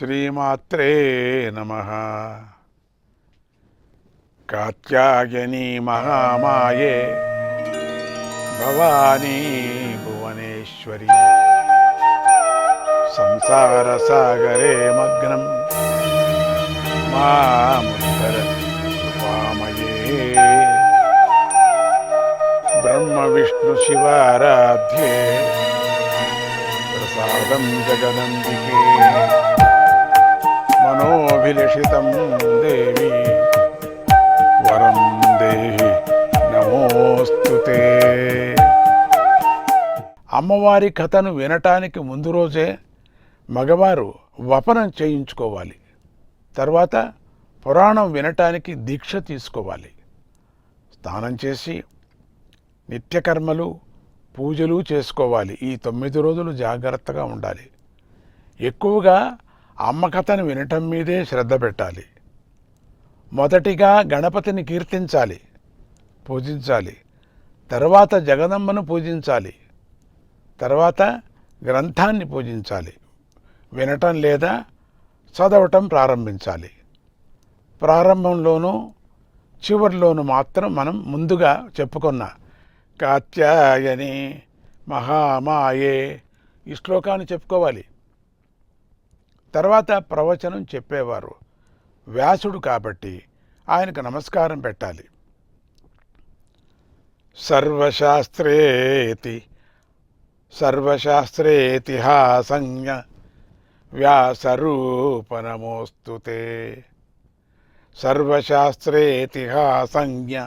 श्रीमात्रे नमः कात्यायनी महामाये भवानी भुवनेश्वरी। संसारसागरे मग्नं ब्रह्मविष्णुशिवाराध्ये प्रसादं जगदम्बिके। శివారాధ్యే దేవి. వరం దేవి నమోస్తు అమ్మవారి కథను వినటానికి ముందు రోజే మగవారు వపనం చేయించుకోవాలి. తర్వాత పురాణం వినటానికి దీక్ష తీసుకోవాలి. స్నానం చేసి నిత్యకర్మలు పూజలు చేసుకోవాలి. ఈ తొమ్మిది రోజులు జాగ్రత్తగా ఉండాలి. ఎక్కువగా అమ్మ కథను వినటం మీదే శ్రద్ధ పెట్టాలి. మొదటిగా గణపతిని కీర్తించాలి పూజించాలి. తర్వాత జగదమ్మను పూజించాలి. తర్వాత గ్రంథాన్ని పూజించాలి. వినటం లేదా చదవటం ప్రారంభించాలి. ప్రారంభంలోనూ చివరిలోనూ మాత్రం మనం ముందుగా చెప్పుకున్న కాత్యాయని మహామాయే ఈ శ్లోకాన్ని చెప్పుకోవాలి. తర్వాత ప్రవచనం చెప్పేవారు. వ్యాసుడు కాబట్టి ఆయనకు నమస్కారం పెట్టాలి. సర్వశాస్త్రేతి సర్వశాస్త్రేతిహాసంజ్ఞ వ్యాసరూపనమోస్తు సర్వశాస్త్రేతిహాసంజ్ఞ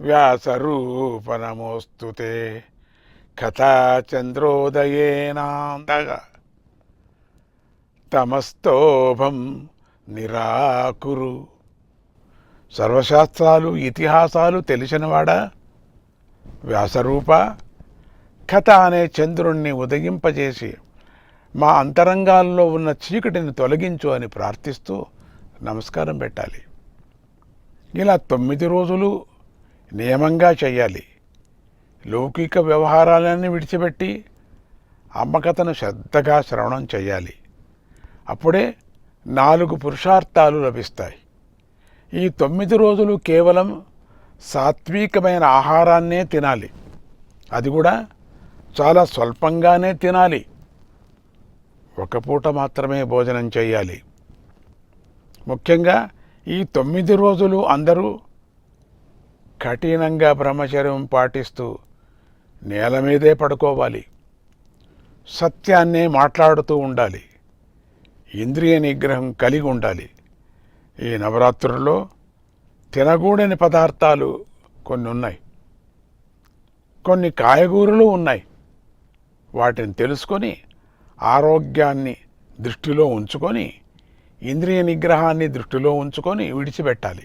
వ్యాసరూపనమోస్తు కథాచంద్రోదయేనాంతగా తమస్తోభం నిరాకురు. సర్వశాస్త్రాలు ఇతిహాసాలు తెలిసినవాడా? వ్యాసరూప కథ అనే చంద్రుణ్ణి ఉదయింపజేసి మా అంతరంగాల్లో ఉన్న చీకటిని తొలగించు అని ప్రార్థిస్తూ నమస్కారం పెట్టాలి. ఇలా తొమ్మిది రోజులు నియమంగా చేయాలి. లౌకిక వ్యవహారాలన్నీ విడిచిపెట్టి అమ్మకథను శ్రద్ధగా శ్రవణం చేయాలి. అప్పుడే నాలుగు పురుషార్థాలు లభిస్తాయి. ఈ తొమ్మిది రోజులు కేవలం సాత్వికమైన ఆహారాన్నే తినాలి. అది కూడా చాలా స్వల్పంగానే తినాలి. ఒక పూట మాత్రమే భోజనం చేయాలి. ముఖ్యంగా ఈ తొమ్మిది రోజులు అందరూ కఠినంగా బ్రహ్మచర్యం పాటిస్తూ నేల మీదే పడుకోవాలి. సత్యాన్నే మాట్లాడుతూ ఉండాలి. ఇంద్రియ నిగ్రహం కలిగి ఉండాలి. ఈ నవరాత్రుల్లో తినగూడని పదార్థాలు కొన్ని ఉన్నాయి. కొన్ని కాయగూరలు ఉన్నాయి. వాటిని తెలుసుకొని ఆరోగ్యాన్ని దృష్టిలో ఉంచుకొని ఇంద్రియ నిగ్రహాన్ని దృష్టిలో ఉంచుకొని విడిచిపెట్టాలి.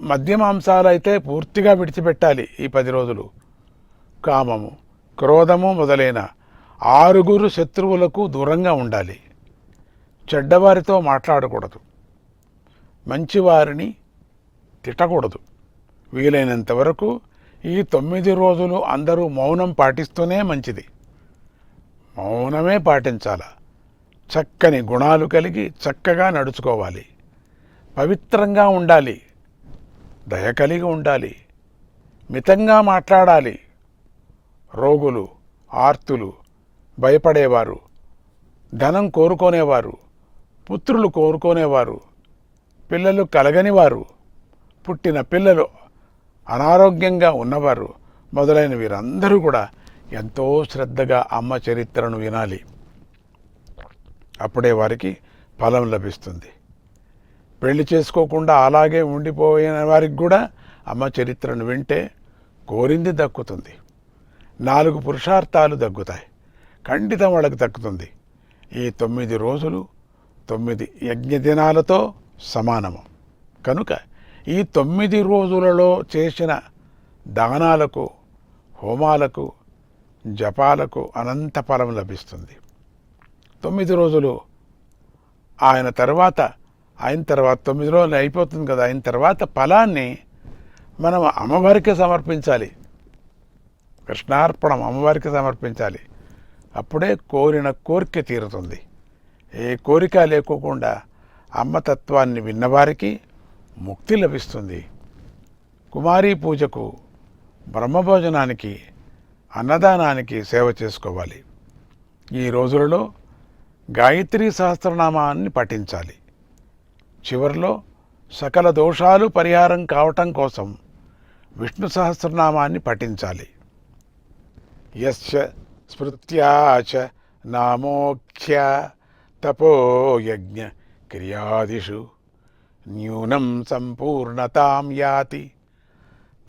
మద్యమాంసాలు అయితే పూర్తిగా విడిచిపెట్టాలి ఈ పది రోజులు. కామము క్రోధము మొదలైన ఆరుగురు శత్రువులకు దూరంగా ఉండాలి. చెడ్డవారితో మాట్లాడకూడదు. మంచివారిని తిట్టకూడదు. వీలైనంత వరకు ఈ తొమ్మిది రోజులు అందరూ మౌనం పాటిస్తూనే మంచిది. మౌనమే పాటించాల? చక్కని గుణాలు కలిగి చక్కగా నడుచుకోవాలి. పవిత్రంగా ఉండాలి. దయ కలిగి ఉండాలి. మితంగా మాట్లాడాలి. రోగులు ఆర్తులు భయపడేవారు ధనం కోరుకునేవారు పుత్రులు కోరుకునేవారు. పిల్లలు కలగనివారు. పుట్టిన పిల్లలు అనారోగ్యంగా ఉన్నవారు మొదలైన వీరందరూ కూడా ఎంతో శ్రద్ధగా అమ్మ చరిత్రను వినాలి. అప్పుడే వారికి ఫలం లభిస్తుంది. పెళ్ళి చేసుకోకుండా అలాగే ఉండిపోయిన వారికి కూడా అమ్మ చరిత్రను వింటే కోరింది దక్కుతుంది. నాలుగు పురుషార్థాలు దగ్గుతాయి. ఖండితం వాళ్ళకి దక్కుతుంది. ఈ తొమ్మిది రోజులు తొమ్మిది యజ్ఞ దినాలతో సమానము. కనుక ఈ తొమ్మిది రోజులలో చేసిన దానాలకు హోమాలకు జపాలకు అనంత ఫలం లభిస్తుంది. తొమ్మిది రోజులు ఆయన తర్వాత అయిన తర్వాత తొమ్మిది రోజులు అయిపోతుంది కదా అయిన తర్వాత ఫలాన్ని మనం అమ్మవారికి సమర్పించాలి. కృష్ణార్పణం అమ్మవారికి సమర్పించాలి. అప్పుడే కోరిన కోరిక తీరుతుంది. ఏ కోరిక లేకోకుండా అమ్మతత్వాన్ని విన్నవారికి ముక్తి లభిస్తుంది. కుమారీ పూజకు బ్రహ్మభోజనానికి అన్నదానానికి సేవ చేసుకోవాలి. ఈ రోజులలో గాయత్రీ సహస్రనామాన్ని పఠించాలి. చివరిలో సకల దోషాలు పరిహారం కావటం కోసం విష్ణు సహస్రనామాన్ని పఠించాలి. యస్య స్మృత్యాచ నామోఖ్య తపోయజ్ఞ క్రియాదిషు న్యూనం సంపూర్ణతాం యాతి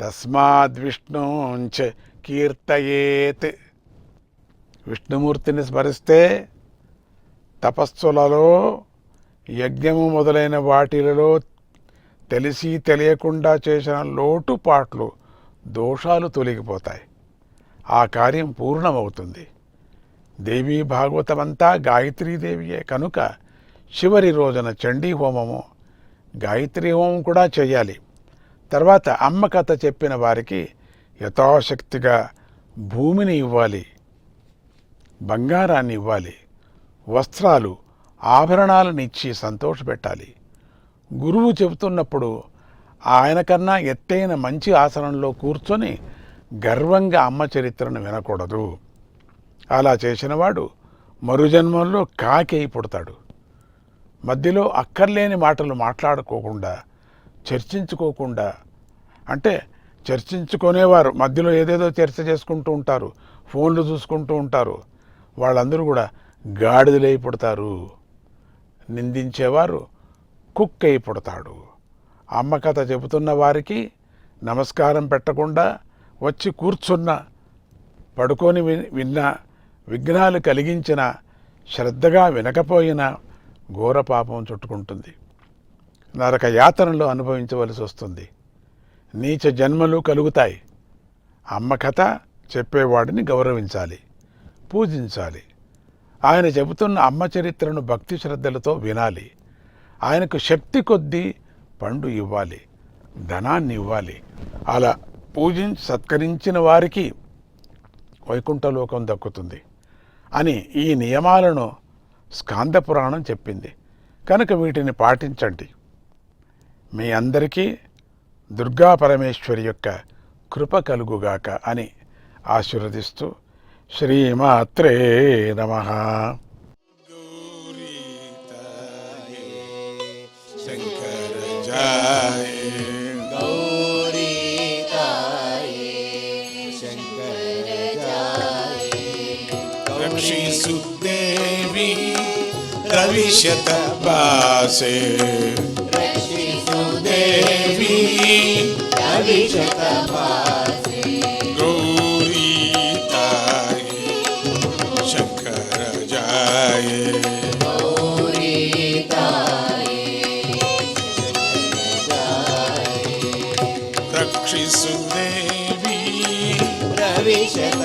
తస్మాద్విష్ణోంచ కీర్తయేత్ విష్ణుమూర్తిని స్మరిస్తే తపస్సులలో యజ్ఞము మొదలైన వాటిలలో తెలిసి తెలియకుండా చేసిన లోటుపాట్లు దోషాలు తొలగిపోతాయి. ఆ కార్యం పూర్ణమవుతుంది. దేవీ భాగవతమంతా గాయత్రీదేవియే. కనుక చివరి రోజున చండీ హోమము గాయత్రీ హోమం కూడా చేయాలి. తర్వాత అమ్మ కథ చెప్పిన వారికి యథాశక్తిగా భూమిని ఇవ్వాలి బంగారాన్ని ఇవ్వాలి వస్త్రాలు ఆభరణాలను ఇచ్చి సంతోషపెట్టాలి. గురువు చెబుతున్నప్పుడు ఆయన కన్నా ఎత్తైన మంచి ఆసనంలో కూర్చొని గర్వంగా అమ్మ చరిత్రను వినకూడదు. అలా చేసినవాడు మరుజన్మంలో కాకి అయి పుడతాడు. మధ్యలో అక్కర్లేని మాటలు మాట్లాడుకోకుండా చర్చించుకోకుండా అంటే చర్చించుకునేవారు. మధ్యలో ఏదేదో చర్చ చేసుకుంటూ ఉంటారు ఫోన్లు చూసుకుంటూ ఉంటారు. వాళ్ళందరూ కూడా గాడిదలై పుడతారు. నిందించేవారు కుక్ అయి పుడతాడు. అమ్మ కథ చెబుతున్న వారికి నమస్కారం పెట్టకుండా వచ్చి కూర్చున్న పడుకొని వి- విన్న విఘ్నాలు కలిగించిన శ్రద్ధగా వినకపోయిన ఘోర పాపం చుట్టుకుంటుంది. నరక యాతనలో అనుభవించవలసి వస్తుంది. నీచ జన్మలు కలుగుతాయి. అమ్మ కథ చెప్పేవాడిని గౌరవించాలి పూజించాలి. ఆయన చెబుతున్న అమ్మ చరిత్రను భక్తి శ్రద్ధలతో వినాలి. ఆయనకు శక్తి కొద్దీ పండు ఇవ్వాలి ధనాన్ని ఇవ్వాలి. అలా పూజించి సత్కరించిన వారికి వైకుంఠలోకం దక్కుతుంది. అని ఈ నియమాలను స్కాంద పురాణం చెప్పింది. కనుక వీటిని పాటించండి. మీ అందరికీ దుర్గా పరమేశ్వరి యొక్క కృప కలుగుగాక అని ఆశీర్వదిస్తూ శ్రీమాత్రే నమ. శంకర జాయే. రవిశత బాసే దేవి గౌరీ తాయ శంకర జాయ రక్షిసు దేవి రవిశతమాసి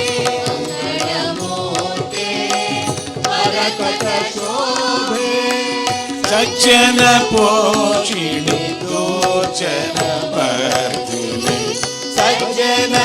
पटशोभे सज्जन पोषिणि दोचन वर्धने सज्जन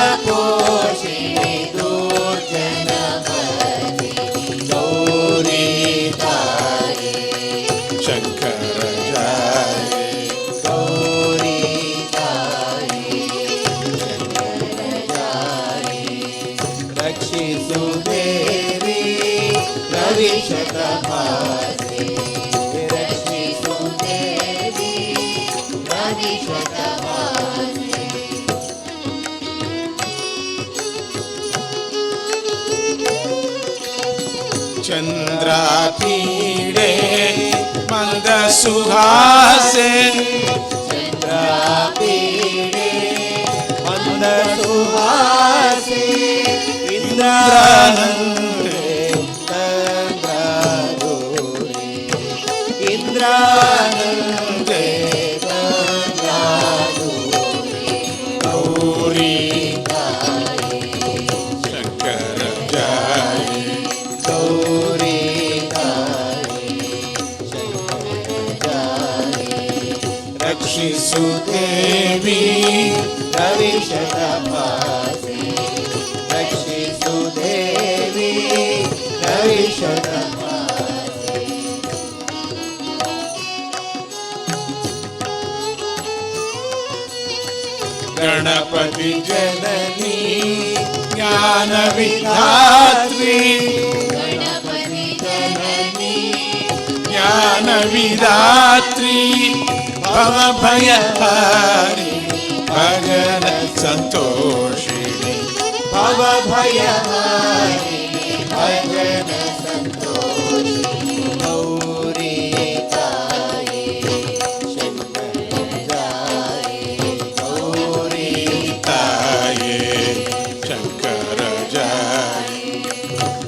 చంద్రాపీడే మంద సుహాసే చంద్రాపీడే మంద गणपति जननी ज्ञान विधात्री गणपति जननी ज्ञानविधात्री। गणपति जननी ज्ञानविधात्री भवभयहारी भग ಸಂತೋಷಿಣಿ ಭವಭಯ ಭಜನ ಸಂತೋಷಿಣಿ ಗೌರಿ ತಾಯಿ ಶಂಕರಜಾಯಿ ಗೌರಿ ತಾಯಿ ಶಂಕರಜಾಯಿ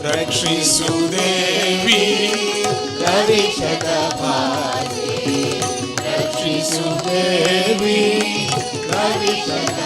ರಕ್ಷಿಸು ದೇವಿ ರವಿಶದ ಭಾರಿ ರಕ್ಷಿಸು ದೇವಿ ರವಿಶದ